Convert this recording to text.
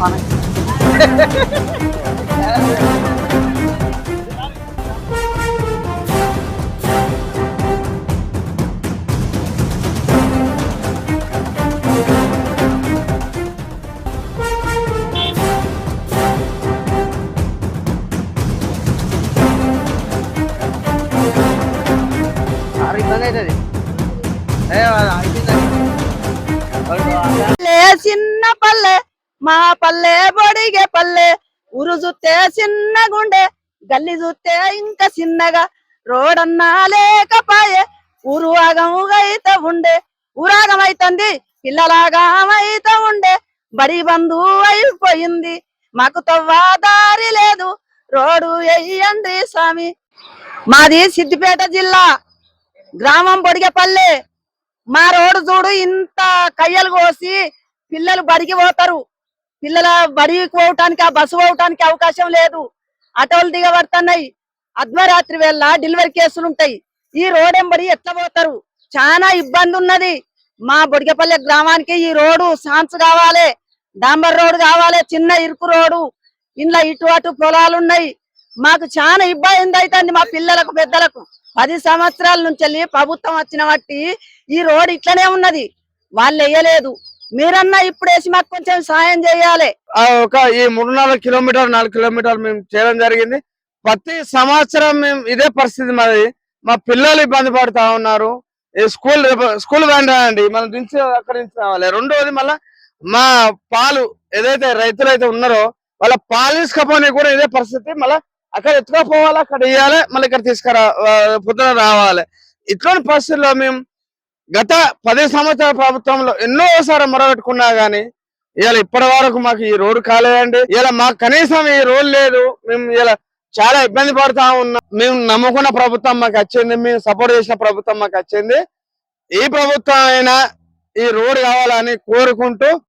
మన చాలా ఇబ్బంది అవుతుంది ఏ, అయిపోయిందండి. పల్లె చిన్న పల్లె మా పల్లె బొడిగే పల్లె ఊరు చూస్తే చిన్నగుండే గల్లి చూస్తే ఇంకా చిన్నగా రోడన్నా లేకపాయే ఊరు ఆగముగైతే ఉండే. ఊరాగం అయితుంది పిల్లలాగా అయితే ఉండే. బడి బంధువు అయిపోయింది మాకు తవ్వా దారి లేదు. రోడ్డు ఎయ్యండి స్వామి. మాది సిద్దిపేట జిల్లా గ్రామం బొడిగేపల్లె మా రోడ్డు చూడు ఇంత కయ్యలు కోసి పిల్లలు బడికి పోతారు. పిల్లల బడికి పోవటానికి ఆ బస్సు పోవటానికి అవకాశం లేదు. ఆటోలు దిగబడుతున్నాయి. అర్ధరాత్రి వేళ డెలివరీ కేసులు ఉంటాయి. ఈ రోడ్ ఎంబడి ఎట్లా పోతారు? చాలా ఇబ్బంది ఉన్నది. మా బొడిగపల్లె గ్రామానికి ఈ రోడ్డు సాన్స్ కావాలి డాంబర్ రోడ్ కావాలి చిన్న ఇరుకు రోడ్డు. ఇంట్లో ఇటు అటు పొలాలు ఉన్నాయి. మాకు చాలా ఇబ్బంది అవుతుంది మా పిల్లలకు పెద్దలకు. పది సంవత్సరాల నుంచి వెళ్ళి ప్రభుత్వం వచ్చిన బట్టి ఈ రోడ్ ఇట్లనే ఉన్నది. వాళ్ళు వేయలేదు. మీరన్నా ఇప్పుడు వేసి మాకు కొంచెం సాయం చేయాలి. ఒక ఈ మూడు నాలుగు కిలోమీటర్ నాలుగు కిలోమీటర్ మేము చేయడం జరిగింది. ప్రతి సంవత్సరం మేము ఇదే పరిస్థితి మాది. మా పిల్లలు ఇబ్బంది పడుతా ఉన్నారు. స్కూల్ స్కూల్ వ్యాన్ అండి మనం దించి అక్కడ నుంచి రావాలి. రెండోది మళ్ళా మా పాలు ఏదైతే రైతులు అయితే ఉన్నారో వాళ్ళ పాలు తీసుకపోనీ కూడా ఇదే పరిస్థితి. మళ్ళా అక్కడ ఎత్తుకపోవాలి అక్కడ ఇవ్వాలి మళ్ళీ ఇక్కడ తీసుకురా పొద్దున రావాలి. ఇట్లాంటి పరిస్థితుల్లో మేము గత పది సంవత్సరాల ప్రభుత్వంలో ఎన్నో సార్లు మొరబెట్టుకున్నా గానీ ఇలా ఇప్పటి వరకు మాకు ఈ రోడ్డు కాలేదండి. ఇలా మాకు కనీసం ఈ రోడ్ లేదు. మేము ఇలా చాలా ఇబ్బంది పడతా ఉన్నాం. మేము నమ్ముకున్న ప్రభుత్వం మాకు వచ్చింది. మేము సపోర్ట్ చేసిన ప్రభుత్వం మాకు వచ్చింది. ఈ ప్రభుత్వం అయినా ఈ రోడ్ కావాలని కోరుకుంటూ